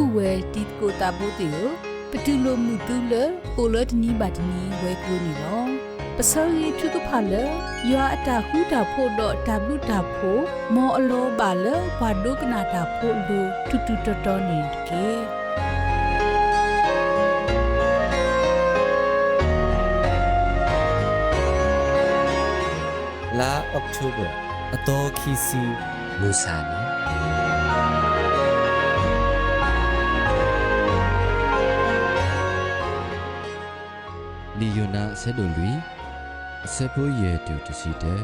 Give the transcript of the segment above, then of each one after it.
ဥဝဲတီကိုတာဘိုတေကိုပတူလိုမှုတူလကိုလတနီဘတ်နီဝဲကူနီလောပစောရီထုကဖလယွာအတာဟုတာဖို့တော့တဘလူတာဖို့မောအလောပါလဘာဒုကနာတာဖို့လူတူတူတော်တော်နေကေလာအောက်တိုဘာအတော်ခီစီမူဆာနီ နာဆက်တို့လူအဆက်ဖို့ရဲတူတစီတဲ့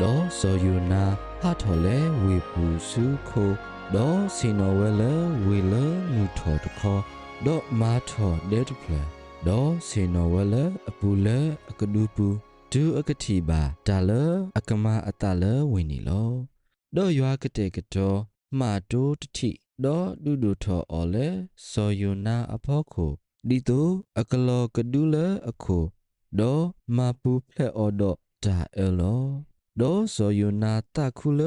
ဒေါ်ဆိုယိုနာဟာထော်လေဝေပူစုခိုဒေါ်စီနိုဝဲလေဝေလမူထော်တခေါ်ဒေါ်မာထော်ဒက်ဖလဒေါ်စီနိုဝဲလေအပူလေအကဒူပူဒူအကတိပါဒါလအကမအတလဝင်းနီလောဒေါ်ရွာကတဲ့ကတော်မာတိုတတိဒေါ်ဒူဒူထော်အော်လေဆိုယိုနာအဖို့ကို ဒီတိုအကလောကဒူလအခုဒေါ်မာပူဖလက်အော်ဒေါ်ဒါအလောဒေါ်ဆိုယိုနာတခုလ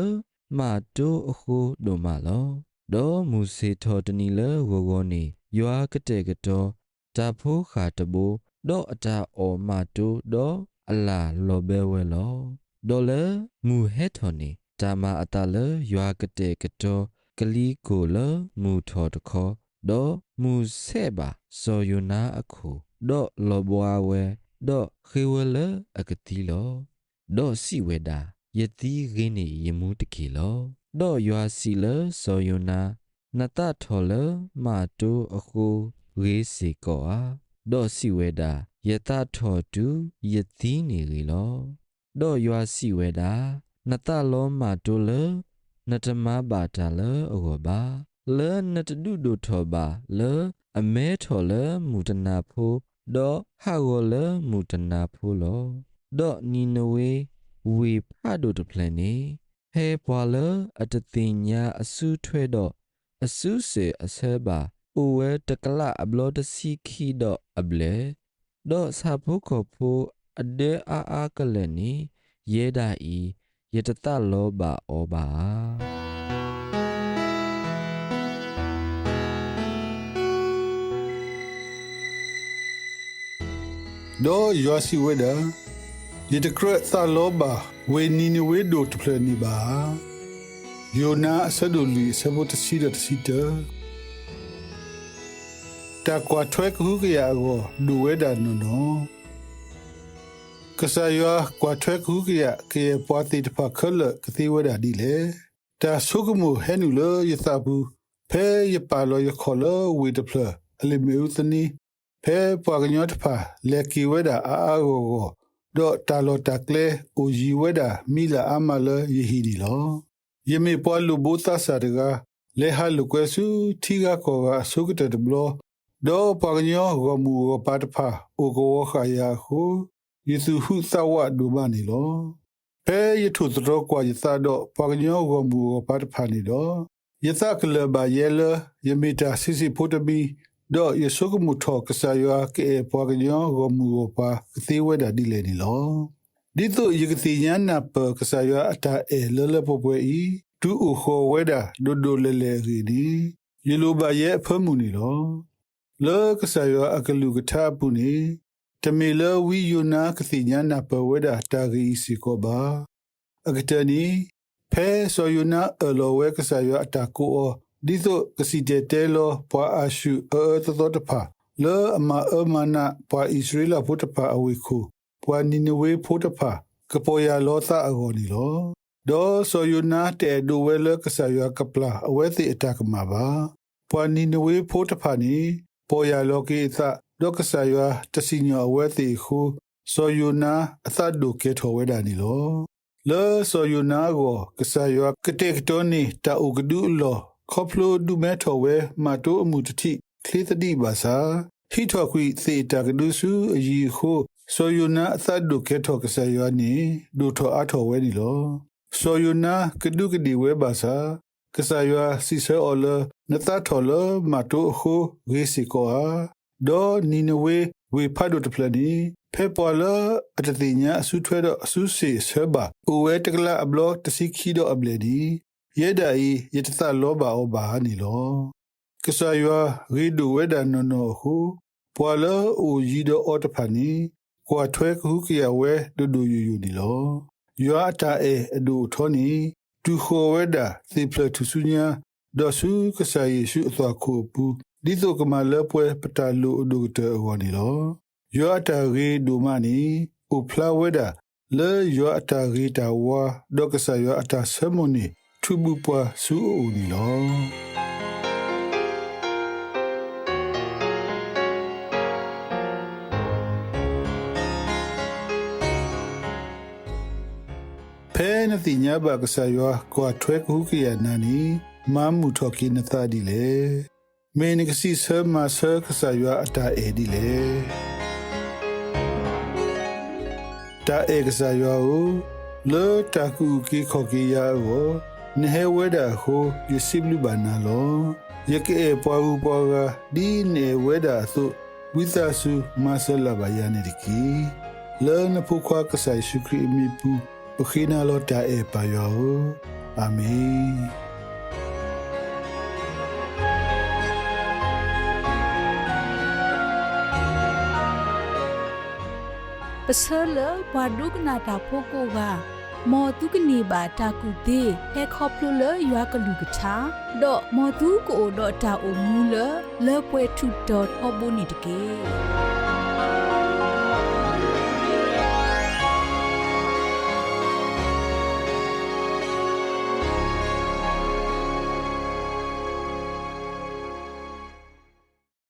မာတိုအခုဒိုမာလောဒေါ်မူစေထော်တနီလဝဝနေရွာကတဲ့ကတော်ဒါဖိုးခါတဘူဒေါ်အတာအော်မာတိုဒေါ်အလာလောဘဲဝဲလောဒေါ်လမူဟက်ထော်နေဒါမာအတာလရွာကတဲ့ကတော်ကလီကိုလမူထော်တခေါ် ဒေါ်မူဆဲပါစောယနာအခုဒေါ်လောဘွားဝဲဒေါ်ခေဝလအကတိလောဒေါ်စီဝဲတာယတိရင်းနေယမှုတကေလောဒေါ်ရွာစီလစောယနာနတထော်လမာတူအခုရေးစီကောအားဒေါ်စီဝဲတာယတထော်တူယတိနေရီလောဒေါ်ရွာစီဝဲတာနတလောမာတူလနတမဘာတာလအောဘာ လဲနတဒုဒုထောဘာလဲအမဲထော်လဲမူတနာဖိုဒေါ်ဟာဝလဲမူတနာဖိုလောဒေါ်နီနဝေဝေဖာဒုတပလနေဟဲပွာလအတတင်ညာအစုထွဲတော့အစုစေအဆဲပါအိုဝဲတကလအဘလောတစီခီတော့အဘလေဒေါ်စာဖို့ခဖို့အဒေအာအာကလနေယေဒာဤယတတလောဘာဩ ဘာ do yo si weda ye de kre sa loba we ni ni we do to play ni ba yo na sa do li sa bo ta si da ta si da ta kwa thwe ku ke ya go du weda no no ka sa yo kwa thwe ku ke ya ke pwa ti ta pha khol ka ti weda di le ta su ku mu he nu lo ye sa bu phe ye pa lo ye khol lo we de play ale me u tani ဖဲ ပွာကညောတဖာလက်ကီဝဲတာအာအာကိုကိုဒေါ်တာလော်တကလေအိုဂျီဝဲတာမီလာအမလယေဟီဒီလောယမေပွာလူဘူတာဆာတကလေဟာလူကွဲစုထီကကောကဆုကတဲ့ဘလောဒေါ်ပွာကညောဂမူဝပါတဖာအိုကိုခါယာခုယေစုဟုသဝဒုမနီလောဖဲယထုသရောကွာယသတော့ပွာကညောဂမူဝပါတဖာနီတော့ယသကလဘယေလယမေတာစီစီဖိုတဘီ တော့ယေဆုကမှုထောကဆာယောကေပွားကညောဂမှုပါကတိဝဒဒီလေနီလောဒီတော့ယကတိညာနာပကဆာယောအတာအဲလလပပွေဤတူအခောဝဒဒိုဒိုလေလေရီဒီယေလိုပါရဲ့ဖမှုနီလောလောကဆာယောအကလူကထာပုနီတမေလဝီယနာကတိညာနာပဝဒတာဂီစီကိုပါအကတနီဖဲဆိုယနာအလောဝဲကဆာယောအတာကို ဒီသို့ကစီတဲတဲလောပွာအရှုအောတသောတဖာလောအမအမနာပွာဣသရေလဘုတဖာအဝေခုပွာနိနဝေဘုတဖာကပေါ်ရလောသအဂောနီလောဒေါ်ဆိုယနာတဲဒိုဝဲလကဆာယကပလာအဝဲတိအတကမှာပါပွာနိနဝေဘုတဖာနီပေါ်ရလောကိသဒေါကဆာယတစီညအဝဲတိခုဆိုယနာအသဒုကေထောဝဲဒာနီလောလောဆိုယနာကိုကဆာယကတေကတိုနီတာဥကဒူလော ခေါပလိုဒူမဲထော်ဝဲမာတိုအမှုတတိခလီတတိဘာသာဟီထော်ခွီသေတာကဒုစုအယီခိုဆိုယနာအသဒုကေထော်ကဆယောနီဒူထောအထော်ဝဲဒီလောဆိုယနာကဒုကဒီဝဲဘာသာကဆယောစီဆာအော်လနတထော်လမာတိုခိုဂေစီကောအာဒေါ်နီနဝေဝေဖတ်ဒုတဖလနီဖေပေါ်လာအတတိညာအစုထွဲတော့အစုစီဆဘာဥဝဲတကလာအဘလော့တစီခီတော့အဘလေဒီ ယေဒာဤယတသလောဘာဩဘာနီလောကဆာယွာရီဒူဝဲဒါနော်နော်ဟုပွာလာအိုဂျီဒအော်တဖာနီကွာထွဲခုကရဝဲဒူဒူယူယူနီလောယွာတာအေအဒူထောနီတူခိုဝဲဒါသေဖလတူဆုညာဒေါ်ဆုကဆာယေရှုအသွာခိုပူဒီတော့ကမလပွဲ ပတာလူအဒူတေဝနီလောယွာတာရီဒူမနီအိုဖလာဝဲဒါလေယွာတာရီတာဝါဒေါကဆာယွာအတာဆမနီထူဘူပွားဆူအိုနီလောဖဲနတိညာဘကဆာယောကွာထွဲခုကရနာနီမမှုထော်ကိနသဒီလေမေနကစီဆမဆကဆာယောအတာအေဒီလေတာအေကဆာယောလောတကူကိခောကိယာဝ နဟဝဒဟိုယစိဘလူဘာနာလောယကေပွားဘူးပွားကဒီနေဝဒသုဝိသဆုမဆလဘယာနေဒီကီလောနဖုခွာကဆာရှုခရီမီပူ Bukina lo ta e pa yo. Amen. ပစလဘဝဒုကနာတာဖိုကိုက မောတုကနေပါတာကူသေးဟဲခေါပလူလရွာကလူကချာတော့မောတုကိုတော့တာအုံမူလလဲပွဲထုတော့ဟောဘုန်နီတကေ